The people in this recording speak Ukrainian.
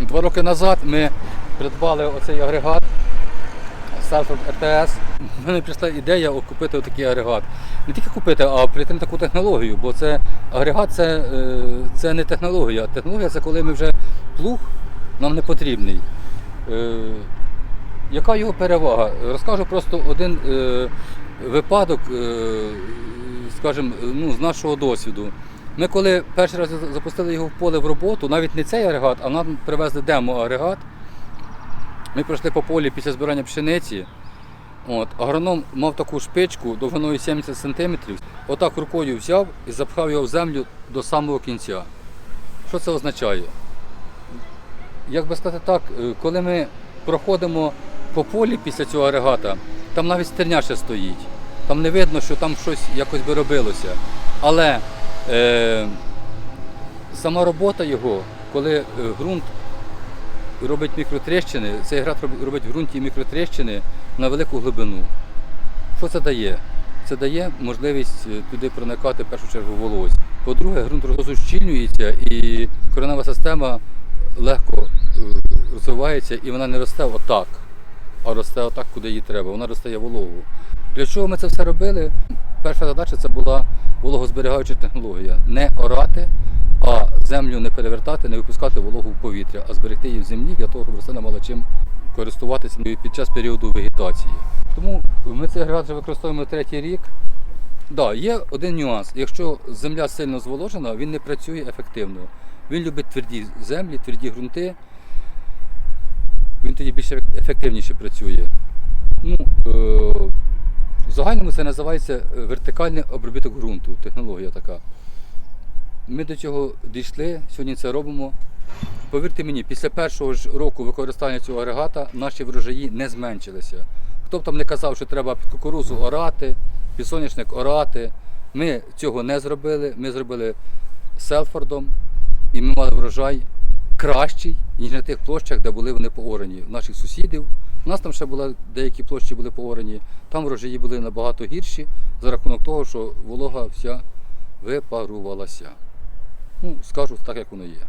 Два роки назад ми придбали оцей агрегат Селфорд РТС. У мене прийшла ідея купити такий агрегат. Не тільки купити, а прийти на таку технологію, бо це агрегат це, е, це не технологія. Технологія це коли ми вже плуг нам не потрібний. Е, Яка його перевага? Розкажу просто один е, випадок, скажімо, ну, з нашого досвіду. Ми коли перший раз запустили його в поле в роботу, навіть не цей агрегат, а нам привезли демо-агрегат. Ми пройшли по полі після збирання пшениці. От, агроном мав таку шпичку довжиною 70 см. Отак рукою взяв і запхав його в землю до самого кінця. Що це означає? Як би сказати так, е, коли ми проходимо по полі після цього агрегата, там навіть стерня ще стоїть. Там не видно, що там щось якось би робилося. Але сама робота його, коли е, ґрунт робить мікротріщини, цей град робить в ґрунті мікротріщини на велику глибину. Що це дає? Це дає можливість е, туди проникати в першу чергу волосся. По-друге, ґрунт розущільнюється і коренева система легко е, розвивається і вона не росте отак, а росте отак, куди їй треба. Вона росте вологу. Для чого ми це все робили? Перша задача це була вологозберігаюча технологія. Не орати, а землю не перевертати, не випускати вологу в повітря, а зберегти її в землі для того, щоб рослина мала чим користуватися під час періоду вегетації. Тому ми цей агрегат вже використовуємо третій рік. Да, є один нюанс. Якщо земля сильно зволожена, він не працює ефективно. Він любить тверді землі, тверді ґрунти. Він тоді більш ефективніше працює. Ну, е, в загальному це називається е, вертикальний обробіток ґрунту, технологія така. Ми до цього дійшли, сьогодні це робимо. Повірте мені, після першого ж року використання цього агрегата наші врожаї не зменшилися. Хто б там не казав, що треба під кукурузу орати, під соняшник орати. Ми цього не зробили. Ми зробили селфордом, і ми мали врожай кращий, ніж на тих площах, де були вони поорані. Наших сусідів. У нас там ще були деякі площі були поорані, там врожаї були набагато гірші за рахунок того, що волога вся випарувалася. Ну, скажу так, як воно є.